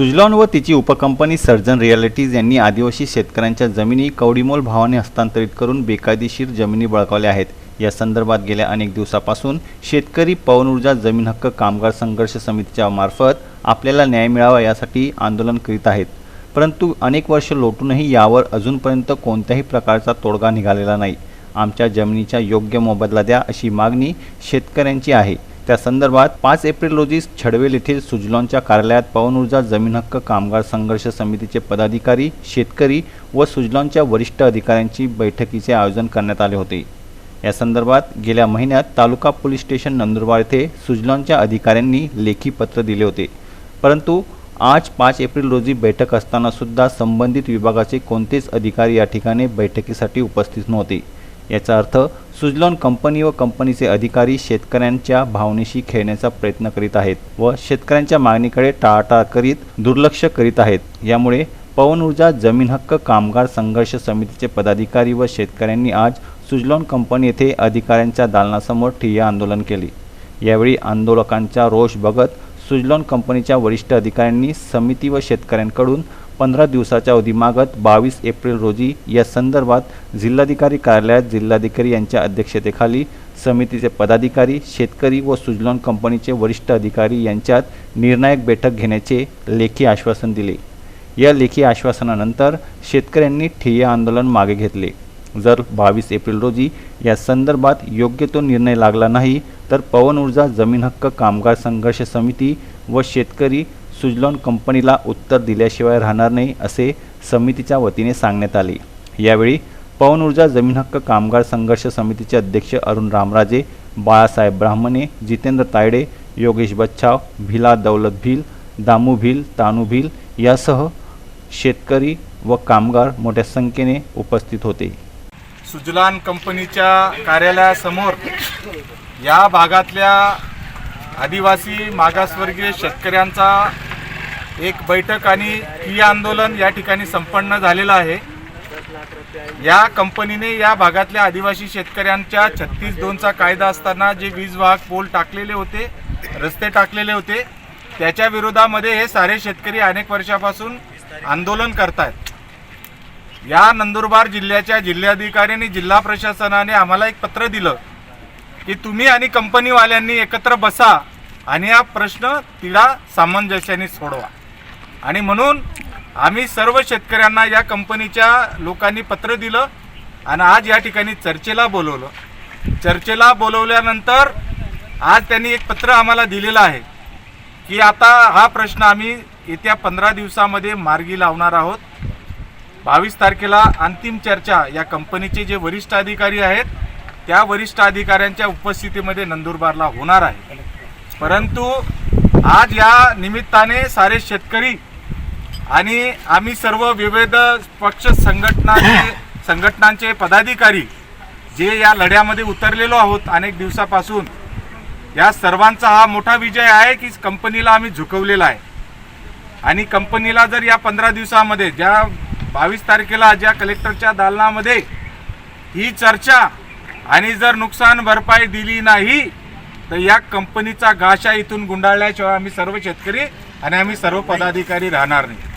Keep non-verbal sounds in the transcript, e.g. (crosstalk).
सुजलॉन व तिची उपकंपनी सर्जन रियालिटीज यांनी आदिवासी शेतकऱ्यांच्या जमिनी कवडीमोल भावाने हस्तांतरित करून बेकायदेशीर जमिनी बळकावल्या आहेत. या संदर्भात गेल्या अनेक दिवसापासून शेतकरी पवन ऊर्जा जमीन हक्क कामगार संघर्ष समितीच्या मार्फत आपल्याला न्याय मिळावा यासाठी आंदोलन करीत आहेत. परंतु अनेक वर्ष लोटूनही यावर अजूनपर्यंत कोणत्याही प्रकारचा तोडगा निघालेला नाही. आमच्या जमिनीच्या योग्य मोबदला द्या अशी मागणी शेतकऱ्यांची आहे. त्या संदर्भात पाच एप्रिल रोजी छडवेल येथील सुजलॉनच्या कार्यालयात पवन ऊर्जा जमीन हक्क कामगार संघर्ष समितीचे पदाधिकारी शेतकरी व सुजलॉनच्या वरिष्ठ अधिकाऱ्यांची बैठकीचे आयोजन करण्यात आले होते. या संदर्भात गेल्या महिन्यात तालुका पोलीस स्टेशन नंदुरबार येथे सुजलॉनच्या अधिकाऱ्यांनी लेखी पत्र दिले होते. परंतु आज पाच एप्रिल रोजी बैठक असताना सुद्धा संबंधित विभागाचे कोणतेच अधिकारी या ठिकाणी बैठकीसाठी उपस्थित नव्हते. याचा अर्थ सुजलॉन कंपनी व कंपनीचे अधिकारी शेतकऱ्यांच्या भावनेशी खेळण्याचा प्रयत्न करीत आहेत व शेतकऱ्यांच्या मागणीकडे टाळाटाळ करीत दुर्लक्ष करीत आहेत. यामुळे पवन ऊर्जा जमीन हक्क कामगार संघर्ष समितीचे पदाधिकारी व शेतकऱ्यांनी आज सुजलॉन कंपनी येथे अधिकाऱ्यांच्या दालनासमोर ठिय्या आंदोलन केले. यावेळी आंदोलकांचा रोष बघत सुजलॉन कंपनीच्या वरिष्ठ अधिकाऱ्यांनी समिती व शेतकऱ्यांकडून पंधरा दिवसाच्या अवधीमागत बावीस एप्रिल रोजी या संदर्भात जिल्हाधिकारी कार्यालयात जिल्हाधिकारी यांच्या अध्यक्षतेखाली समितीचे पदाधिकारी शेतकरी व सुजलॉन कंपनीचे वरिष्ठ अधिकारी यांच्यात निर्णायक बैठक घेण्याचे लेखी आश्वासन दिले. या लेखी आश्वासनानंतर शेतकऱ्यांनी ठिय्या आंदोलन मागे घेतले. जर बावीस एप्रिल रोजी या संदर्भात योग्य तो निर्णय लागला नाही तर पवन ऊर्जा जमीन हक्क कामगार संघर्ष समिती व शेतकरी सुजलॉन कंपनीला उत्तर दिल्याशिवाय राहणार नाही असे समितीच्या वतीने सांगण्यात आले. यावेळी पवन ऊर्जा जमीन हक्क कामगार संघर्ष समितीचे अध्यक्ष अरुण रामराजे बाळासाहेब ब्राह्मणे जितेंद्र तायडे योगेश बच्छाव भिला दौलत भिल दामू भिल तानू भिल यासह शेतकरी व कामगार मोठ्या संख्येने उपस्थित होते. सुजलान कंपनीच्या कार्यालयासमोर या भागातल्या आदिवासी मागासवर्गीय शेतकऱ्यांचा एक बैठक आणि ठिय्या आंदोलन या ठिकाणी संपन्न झालेलं आहे. या कंपनीने या भागातल्या आदिवासी शेतकऱ्यांच्या छत्तीस दोनचा कायदा असताना जे वीज वाहक पोल टाकलेले होते रस्ते टाकलेले होते त्याच्या विरोधामध्ये हे सारे शेतकरी अनेक वर्षापासून आंदोलन करतायत. या नंदुरबार जिल्ह्याच्या जिल्हाधिकाऱ्यांनी जिल्हा प्रशासनाने आम्हाला एक पत्र दिलं की तुम्ही आणि कंपनीवाल्यांनी एकत्र बसा आणि हा प्रश्न तिला सामंजस्याने सोडवा. आणि म्हणून आम्ही सर्व शेतकऱ्यांना या कंपनीच्या लोकांनी पत्र दिलं आणि आज या ठिकाणी चर्चेला बोलवलं. चर्चेला बोलवल्यानंतर आज त्यांनी एक पत्र आम्हाला दिलेलं आहे की आता हा प्रश्न आम्ही येत्या पंधरा दिवसामध्ये मार्गी लावणार आहोत. बावीस तारखेला अंतिम चर्चा या कंपनीचे जे वरिष्ठ अधिकारी आहेत त्या वरिष्ठ अधिकाऱ्यांच्या उपस्थितीमध्ये नंदुरबारला होणार आहे. परंतु आज या निमित्ताने सारे शेतकरी आणि आम्ही सर्व विविध पक्ष संघटनाचे (coughs) संघटनांचे पदाधिकारी जे या लढ्यामध्ये उतरलेलो आहोत अनेक दिवसापासून या सर्वांचा हा मोठा विजय आहे की कंपनीला आम्ही झुकवलेला आहे. आणि कंपनीला जर या पंधरा दिवसामध्ये ज्या बावीस तारखेला ज्या कलेक्टरच्या दालनामध्ये ही चर्चा आणि जर नुकसान भरपाई दिली नाही तर या कंपनीचा गाशा इथून गुंडाळल्याशिवाय आम्ही सर्व शेतकरी आणि आम्ही सर्व पदाधिकारी राहणार नाही.